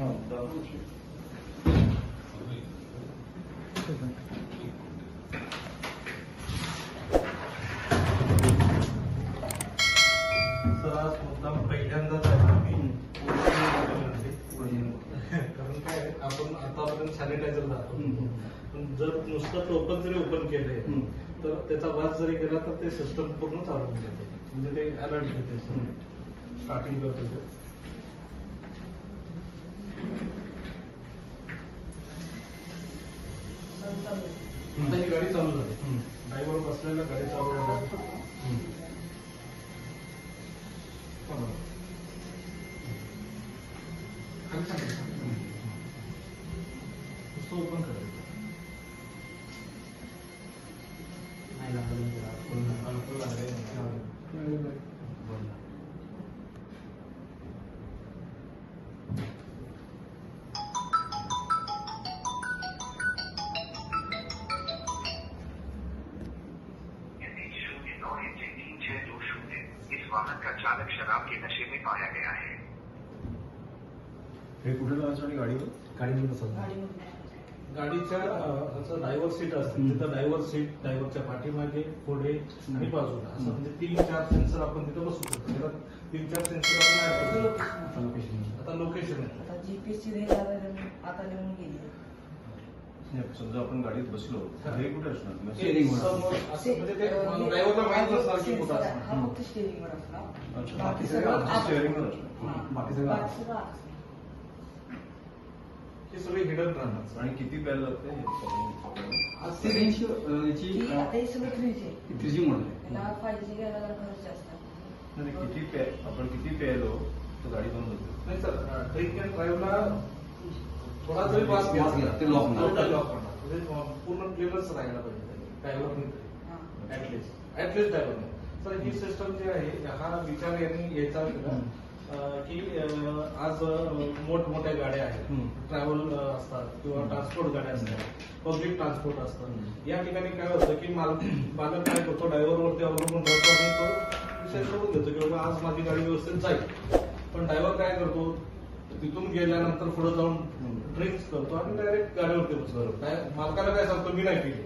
आपण आतापर्यंत सॅनिटायझर दाखवतो पण जर नुसतं टोपण जरी ओपन केलंय तर त्याचा वास जरी गेला तर ते सिस्टम पूर्ण चालू होऊन जाते म्हणजे ते अलर्ट घेते स्टार्टिंग करतो आता ही गाडी चालू झाली. ड्रायव्हर बसलेला गाडी चालू ओपन करायचं अडकलं लागलंय. वाहन का चालक शराब के नशे में पाया गया है। हे कुठे गाडीवर? गाडीच्या असं ड्रायव्हर सीट असते. तिथं ड्रायव्हर सीट ड्रायव्हरच्या पाठीमागे पुढे आणि बाजूला. असं म्हणजे तीन चार सेन्सर आपण तिथं बसू शकतो. त्याला तीन चार सेन्सर आपण. आता लोकेशन आहे आता जीपीएससी आता लिहून- आता लिहून गेली नाही, समजा आपण गाडीत बसलो तर हे. कुठे असणार? म्हणजे असं म्हणजे हा सगळं. हा. हे हिडन राहणार आणि किती बॅल लागते? हे हे थ्री जी मॉडेल आहे. किती आपण किती प्यायलो तर गाडी बंद होते. नाही सर ड्रिंक अँड ड्राईव्हला थोडा जरी वास वास गेला, ते lock होणार. म्हणजे पूर्ण क्लिअरच राहायला पाहिजे. ड्रायव्हर हा. At least at least driver sir he system जी आहे हा विचार यांनी यायचा की आज मोठमोठ्या गाड्या आहेत. ट्रॅव्हल असतात किंवा ट्रान्सपोर्ट गाड्या असतात. पब्लिक ट्रान्सपोर्ट असतात या ठिकाणी काय होतं की माल मालक काय करतो? ड्रायव्हरवरती अवलंबून राहतो आणि तो विषय सोडून देतो की बाबा आज माझी गाडी व्यवस्थित जाईल. पण ड्रायव्हर काय करतो? तिथून गेल्यानंतर पुढे जाऊन ड्रिंक्स करतो आणि डायरेक्ट गाडीवरती बसतो. काय- मालकाला काय सांगतो मी नाही केली.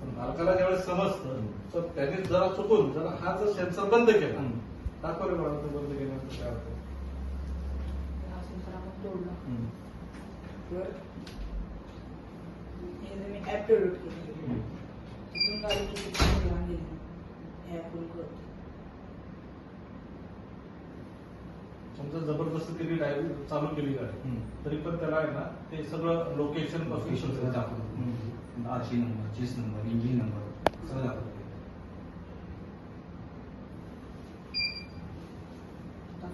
पण मालकाला ज्यावेळेस समजतं तर त्याने जरा चुकून जर हा जर सेन्सर बंद केला हम्म. दाखवले मला तो बंद केल्यानंतर काय होतं? ऍप डाउनलोड केली तिथून गाडी किती लांब गेली आपण करतो. समजा ज़बरदस्ती त्यांनी ड्रायव्हिंग चालू केली गाडी हम्म. तरी पण त्याला आहे ना ते सगळं लोकेशन पासून Location सगळं दाखवतो. हम्म. RC number chassis number engine number सगळं दाखवतो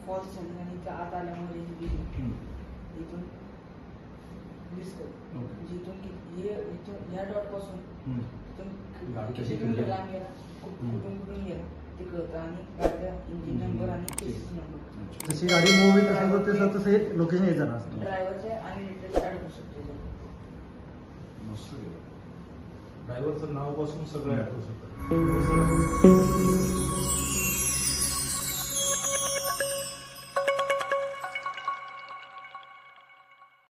फॉल्स आणि आत आल्यामुळे हम्म. इथून दिसतं Okay. म्हणजे इथून कि- हे इथून या डॉट पासून. किती किलोमीटर लांब गेला. कुठून कुठून गेला ते कळतं आणि गाडीचा इंजिन नंबर आणि चेसिस नंबर जशी गाडी मूव होईल तसं तसं तसं हे लोकेशन येत जाणार. असतं ड्रायव्हरचे आणि डिटेल्स ऍड करू शकतो. ड्रायव्हरचं सगळं ऍड करू शकतो. हो, सर.